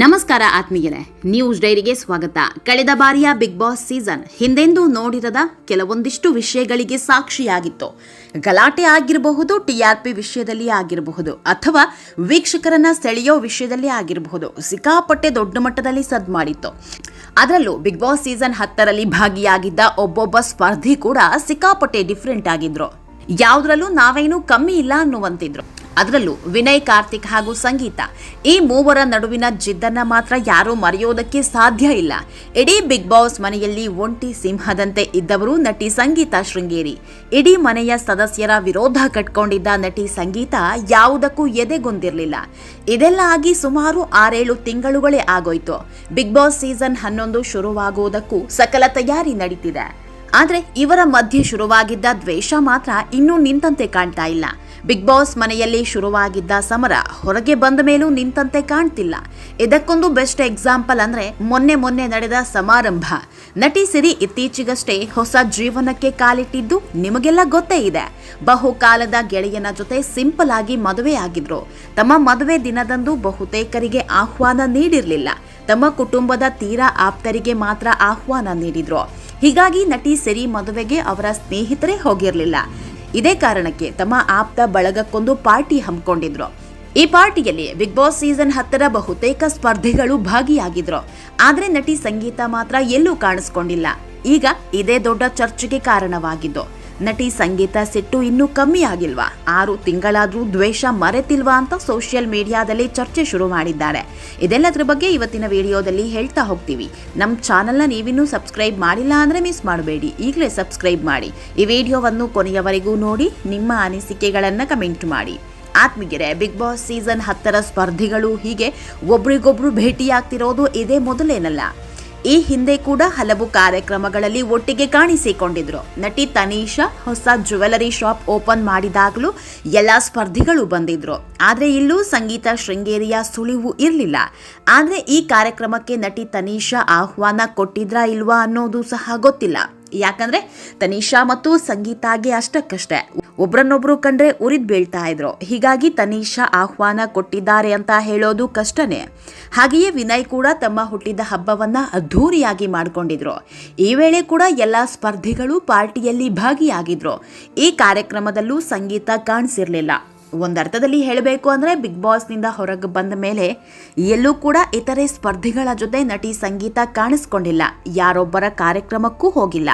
ನಮಸ್ಕಾರ ಆತ್ಮೀಯರೇ ನ್ಯೂಸ್ ಡೈರಿಗೆ ಸ್ವಾಗತ. ಕಳೆದ ಬಾರಿಯ ಬಿಗ್ ಬಾಸ್ ಸೀಸನ್ ಹಿಂದೆಂದೂ ನೋಡಿರದ ಕೆಲವೊಂದಿಷ್ಟು ವಿಷಯಗಳಿಗೆ ಸಾಕ್ಷಿಯಾಗಿತ್ತು. ಗಲಾಟೆ ಆಗಿರಬಹುದು ಟಿಆರ್ಪಿ ವಿಷಯದಲ್ಲಿ ಆಗಿರಬಹುದು, ಅಥವಾ ವೀಕ್ಷಕರನ್ನ ಸೆಳೆಯೋ ವಿಷಯದಲ್ಲಿ ಆಗಿರಬಹುದು, ಸಿಕ್ಕಾಪಟ್ಟೆ ದೊಡ್ಡ ಮಟ್ಟದಲ್ಲಿ ಸದ್ ಮಾಡಿತ್ತು. ಅದರಲ್ಲೂ ಬಿಗ್ ಬಾಸ್ ಸೀಸನ್ ಹತ್ತರಲ್ಲಿ ಭಾಗಿಯಾಗಿದ್ದ ಒಬ್ಬೊಬ್ಬ ಸ್ಪರ್ಧಿ ಕೂಡ ಸಿಕ್ಕಾಪಟ್ಟೆ ಡಿಫ್ರೆಂಟ್ ಆಗಿದ್ರು. ಯಾವುದ್ರಲ್ಲೂ ನಾವೇನು ಕಮ್ಮಿ ಇಲ್ಲ ಅನ್ನುವಂತಿದ್ರು. ಅದರಲ್ಲೂ ವಿನಯ್, ಕಾರ್ತಿಕ್ ಹಾಗೂ ಸಂಗೀತ. ಈ ಮೂವರ ನಡುವಿನ ಜಿದ್ದನ್ನ ಮಾತ್ರ ಯಾರೂ ಮರೆಯೋದಕ್ಕೆ ಸಾಧ್ಯ ಇಲ್ಲ. ಇಡೀ ಬಿಗ್ ಬಾಸ್ ಮನೆಯಲ್ಲಿ ಒಂಟಿ ಸಿಂಹದಂತೆ ಇದ್ದವರು ನಟಿ ಸಂಗೀತ ಶೃಂಗೇರಿ. ಇಡೀ ಮನೆಯ ಸದಸ್ಯರ ವಿರೋಧ ಕಟ್ಕೊಂಡಿದ್ದ ನಟಿ ಸಂಗೀತ ಯಾವುದಕ್ಕೂ ಎದೆಗೊಂದಿರಲಿಲ್ಲ. ಇದೆಲ್ಲ ಆಗಿ ಸುಮಾರು ಆರೇಳು ತಿಂಗಳುಗಳೇ ಆಗೋಯ್ತು. ಬಿಗ್ ಬಾಸ್ ಸೀಸನ್ ಹನ್ನೊಂದು ಶುರುವಾಗುವುದಕ್ಕೂ ಸಕಲ ತಯಾರಿ ನಡೀತಿದೆ. ಆದರೆ ಇವರ ಮಧ್ಯೆ ಶುರುವಾಗಿದ್ದ ದ್ವೇಷ ಮಾತ್ರ ಇನ್ನೂ ನಿಂತಂತೆ ಕಾಣ್ತಾ ಇಲ್ಲ. ಬಿಗ್ ಬಾಸ್ ಮನೆಯಲ್ಲಿ ಶುರುವಾಗಿದ್ದ ಸಮರ ಹೊರಗೆ ಬಂದ ಮೇಲೂ ನಿಂತಂತೆ ಕಾಣ್ತಿಲ್ಲ. ಇದಕ್ಕೊಂದು ಬೆಸ್ಟ್ ಎಕ್ಸಾಂಪಲ್ ಅಂದ್ರೆ ಮೊನ್ನೆ ಮೊನ್ನೆ ನಡೆದ ಸಮಾರಂಭ. ನಟಿ ಸಿರಿ ಇತ್ತೀಚೆಗಷ್ಟೇ ಹೊಸ ಜೀವನಕ್ಕೆ ಕಾಲಿಟ್ಟಿದ್ದು ನಿಮಗೆಲ್ಲ ಗೊತ್ತೇ ಇದೆ. ಬಹುಕಾಲದ ಗೆಳೆಯನ ಜೊತೆ ಸಿಂಪಲ್ ಆಗಿ ಮದುವೆ ಆಗಿದ್ರು. ತಮ್ಮ ಮದುವೆ ದಿನದಂದು ಬಹುತೇಕರಿಗೆ ಆಹ್ವಾನ ನೀಡಿರಲಿಲ್ಲ. ತಮ್ಮ ಕುಟುಂಬದ ತೀರಾ ಆಪ್ತರಿಗೆ ಮಾತ್ರ ಆಹ್ವಾನ ನೀಡಿದ್ರು. ಹೀಗಾಗಿ ನಟಿ ಸಿರಿ ಮದುವೆಗೆ ಅವರ ಸ್ನೇಹಿತರೇ ಹೋಗಿರಲಿಲ್ಲ. ಇದೇ ಕಾರಣಕ್ಕೆ ತಮ್ಮ ಆಪ್ತ ಬಳಗಕ್ಕೊಂದು ಪಾರ್ಟಿ ಹಮ್ಮಿಕೊಂಡಿದ್ರು. ಈ ಪಾರ್ಟಿಯಲ್ಲಿ ಬಿಗ್ ಬಾಸ್ ಸೀಸನ್ ಹತ್ತರ ಬಹುತೇಕ ಸ್ಪರ್ಧಿಗಳು ಭಾಗಿಯಾಗಿದ್ರು. ಆದರೆ ನಟಿ ಸಂಗೀತ ಮಾತ್ರ ಎಲ್ಲೂ ಕಾಣಿಸ್ಕೊಂಡಿಲ್ಲ. ಈಗ ಇದೇ ದೊಡ್ಡ ಚರ್ಚೆಗೆ ಕಾರಣವಾಗಿದ್ದು. ನಟಿ ಸಂಗೀತ ಸಿಟ್ಟು ಇನ್ನೂ ಕಮ್ಮಿ ಆಗಿಲ್ವಾ? ಆರು ತಿಂಗಳಾದರೂ ದ್ವೇಷ ಮರೆತಿಲ್ವಾ ಅಂತ ಸೋಷಿಯಲ್ ಮೀಡಿಯಾದಲ್ಲಿ ಚರ್ಚೆ ಶುರು ಮಾಡಿದ್ದಾರೆ. ಇದೆಲ್ಲದ್ರ ಬಗ್ಗೆ ಇವತ್ತಿನ ವಿಡಿಯೋದಲ್ಲಿ ಹೇಳ್ತಾ ಹೋಗ್ತೀವಿ. ನಮ್ಮ ಚಾನಲ್ನ ನೀವಿನ್ನೂ ಸಬ್ಸ್ಕ್ರೈಬ್ ಮಾಡಿಲ್ಲ ಅಂದ್ರೆ ಮಿಸ್ ಮಾಡಬೇಡಿ. ಈಗಲೇ ಸಬ್ಸ್ಕ್ರೈಬ್ ಮಾಡಿ. ಈ ವಿಡಿಯೋವನ್ನು ಕೊನೆಯವರೆಗೂ ನೋಡಿ, ನಿಮ್ಮ ಅನಿಸಿಕೆಗಳನ್ನು ಕಮೆಂಟ್ ಮಾಡಿ. ಆತ್ಮೀಗೆರೆ ಬಿಗ್ ಬಾಸ್ ಸೀಸನ್ ಹತ್ತರ ಸ್ಪರ್ಧಿಗಳು ಹೀಗೆ ಒಬ್ರಿಗೊಬ್ರು ಭೇಟಿಯಾಗ್ತಿರೋದು ಇದೇ ಮೊದಲೇನಲ್ಲ. ಈ ಹಿಂದೆ ಕೂಡ ಹಲವು ಕಾರ್ಯಕ್ರಮಗಳಲ್ಲಿ ಒಟ್ಟಿಗೆ ಕಾಣಿಸಿಕೊಂಡಿದ್ರು. ನಟಿ ತನೀಶಾ ಹೊಸ ಜ್ಯುವೆಲರಿ ಶಾಪ್ ಓಪನ್ ಮಾಡಿದಾಗಲೂ ಎಲ್ಲ ಸ್ಪರ್ಧಿಗಳು ಬಂದಿದ್ರು. ಆದರೆ ಇಲ್ಲೂ ಸಂಗೀತ ಶೃಂಗೇರಿಯ ಸುಳಿವು ಇರಲಿಲ್ಲ. ಆದರೆ ಈ ಕಾರ್ಯಕ್ರಮಕ್ಕೆ ನಟಿ ತನೀಶಾ ಆಹ್ವಾನ ಕೊಟ್ಟಿದ್ರಾ ಇಲ್ವಾ ಅನ್ನೋದು ಸಹ ಗೊತ್ತಿಲ್ಲ. ಯಾಕಂದ್ರೆ ತನಿಷಾ ಮತ್ತು ಸಂಗೀತಾಗೆ ಅಷ್ಟಕ್ಕಷ್ಟೇ. ಒಬ್ರನ್ನೊಬ್ರು ಕಂಡ್ರೆ ಉರಿದ್ ಬೀಳ್ತಾ ಇದ್ರು. ಹೀಗಾಗಿ ತನಿಷಾ ಆಹ್ವಾನ ಕೊಟ್ಟಿದ್ದಾರೆ ಅಂತ ಹೇಳೋದು ಕಷ್ಟನೇ. ಹಾಗೆಯೇ ವಿನಯ್ ಕೂಡ ತಮ್ಮ ಹುಟ್ಟಿದ ಹಬ್ಬವನ್ನ ಅದ್ಧೂರಿಯಾಗಿ ಮಾಡಿಕೊಂಡಿದ್ರು. ಈ ವೇಳೆ ಕೂಡ ಎಲ್ಲ ಸ್ಪರ್ಧಿಗಳು ಪಾರ್ಟಿಯಲ್ಲಿ ಭಾಗಿಯಾಗಿದ್ರು. ಈ ಕಾರ್ಯಕ್ರಮದಲ್ಲೂ ಸಂಗೀತ ಕಾಣಿಸಿರ್ಲಿಲ್ಲ. ಒಂದರ್ಥದಲ್ಲಿ ಹೇಳಬೇಕು ಅಂದರೆ ಬಿಗ್ ಬಾಸ್ನಿಂದ ಹೊರಗೆ ಬಂದ ಮೇಲೆ ಎಲ್ಲೂ ಕೂಡ ಇತರೆ ಸ್ಪರ್ಧಿಗಳ ಜೊತೆ ನಟಿ ಸಂಗೀತ ಕಾಣಿಸ್ಕೊಂಡಿಲ್ಲ. ಯಾರೊಬ್ಬರ ಕಾರ್ಯಕ್ರಮಕ್ಕೂ ಹೋಗಿಲ್ಲ.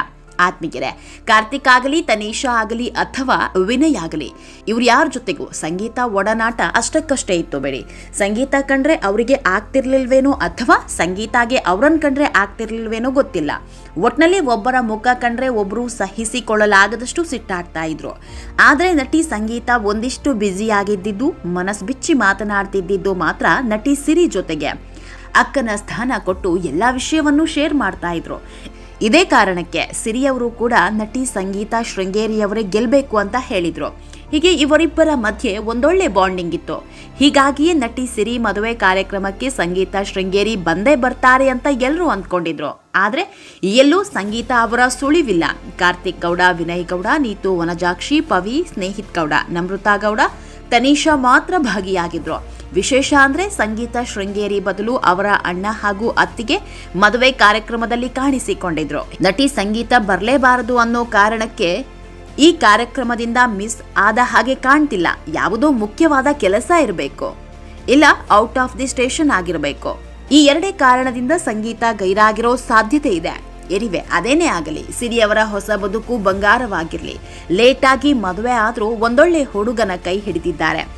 ಆತ್ಮೀಗೆರೆ ಕಾರ್ತಿಕ್ ಆಗಲಿ, ತನೀಶಾ ಆಗಲಿ ಅಥವಾ ವಿನಯ್ ಆಗಲಿ, ಇವ್ರು ಯಾರ ಜೊತೆಗೂ ಸಂಗೀತ ಒಡನಾಟ ಅಷ್ಟಕ್ಕಷ್ಟೇ ಇತ್ತು ಬೇಡಿ ಸಂಗೀತ ಕಂಡ್ರೆ ಅವರಿಗೆ ಆಗ್ತಿರ್ಲಿಲ್ವೇನೋ ಅಥವಾ ಸಂಗೀತಾಗೆ ಅವ್ರನ್ನ ಕಂಡ್ರೆ ಆಗ್ತಿರ್ಲಿಲ್ವೇನೋ ಗೊತ್ತಿಲ್ಲ. ಒಟ್ನಲ್ಲಿ ಒಬ್ಬರ ಮುಖ ಕಂಡ್ರೆ ಒಬ್ರು ಸಹಿಸಿಕೊಳ್ಳಲಾಗದಷ್ಟು ಸಿಟ್ಟಾಡ್ತಾ ಇದ್ರು. ಆದರೆ ನಟಿ ಸಂಗೀತ ಒಂದಿಷ್ಟು ಬ್ಯುಸಿ ಆಗಿದ್ದಿದ್ದು, ಮನಸ್ ಬಿಚ್ಚಿ ಮಾತನಾಡ್ತಿದ್ದಿದ್ದು ಮಾತ್ರ ನಟಿ ಸಿರಿ ಜೊತೆಗೆ. ಅಕ್ಕನ ಸ್ಥಾನ ಕೊಟ್ಟು ಎಲ್ಲ ವಿಷಯವನ್ನು ಶೇರ್ ಮಾಡ್ತಾ ಇದ್ರು. ಇದೇ ಕಾರಣಕ್ಕೆ ಸಿರಿಯವರು ಕೂಡ ನಟಿ ಸಂಗೀತ ಶೃಂಗೇರಿಯವರೇ ಗೆಲ್ಲಬೇಕು ಅಂತ ಹೇಳಿದ್ರು. ಹೀಗೆ ಇವರಿಬ್ಬರ ಮಧ್ಯೆ ಒಂದೊಳ್ಳೆ ಬಾಂಡಿಂಗ್ ಇತ್ತು. ಹೀಗಾಗಿಯೇ ನಟಿ ಸಿರಿ ಮದುವೆ ಕಾರ್ಯಕ್ರಮಕ್ಕೆ ಸಂಗೀತ ಶೃಂಗೇರಿ ಬಂದೇ ಬರ್ತಾರೆ ಅಂತ ಎಲ್ಲರೂ ಅಂದ್ಕೊಂಡಿದ್ರು. ಆದರೆ ಎಲ್ಲೂ ಸಂಗೀತ ಅವರ ಸುಳಿವಿಲ್ಲ. ಕಾರ್ತಿಕ್ ಗೌಡ, ವಿನಯ್ ಗೌಡ, ನೀತು ವನಜಾಕ್ಷಿ, ಪವಿ, ಸ್ನೇಹಿತ್ ಗೌಡ, ನಮೃತಾ ಗೌಡ ತನೀಶಾ ಮಾತ್ರ ಭಾಗಿಯಾಗಿದ್ರು. ವಿಶೇಷ ಅಂದ್ರೆ ಸಂಗೀತ ಶೃಂಗೇರಿ ಬದಲು ಅವರ ಅಣ್ಣ ಹಾಗೂ ಅತ್ತಿಗೆ ಮದುವೆ ಕಾರ್ಯಕ್ರಮದಲ್ಲಿ ಕಾಣಿಸಿಕೊಂಡಿದ್ರು. ನಟಿ ಸಂಗೀತ ಬರಲೇಬಾರದು ಅನ್ನೋ ಕಾರಣಕ್ಕೆ ಈ ಕಾರ್ಯಕ್ರಮದಿಂದ ಮಿಸ್ ಆದ ಹಾಗೆ ಕಾಣ್ತಿಲ್ಲ. ಯಾವುದೋ ಮುಖ್ಯವಾದ ಕೆಲಸ ಇರಬೇಕು. ಇಲ್ಲ, ಔಟ್ ಆಫ್ ದಿ ಸ್ಟೇಷನ್ ಆಗಿರಬೇಕು. ಈ ಎರಡೇ ಕಾರಣದಿಂದ ಸಂಗೀತ ಗೈರಾಗಿರೋ ಸಾಧ್ಯತೆ ಇದೆ. ಎರಿವೆ, ಅದೇನೇ ಆಗಲಿ, ಸಿರಿಯವರ ಹೊಸ ಬದುಕು ಬಂಗಾರವಾಗಿರಲಿ. ಲೇಟಾಗಿ ಮದುವೆ ಆದರೂ ಒಂದೊಳ್ಳೆ ಹುಡುಗನ ಕೈ ಹಿಡಿದಿದ್ದಾರೆ.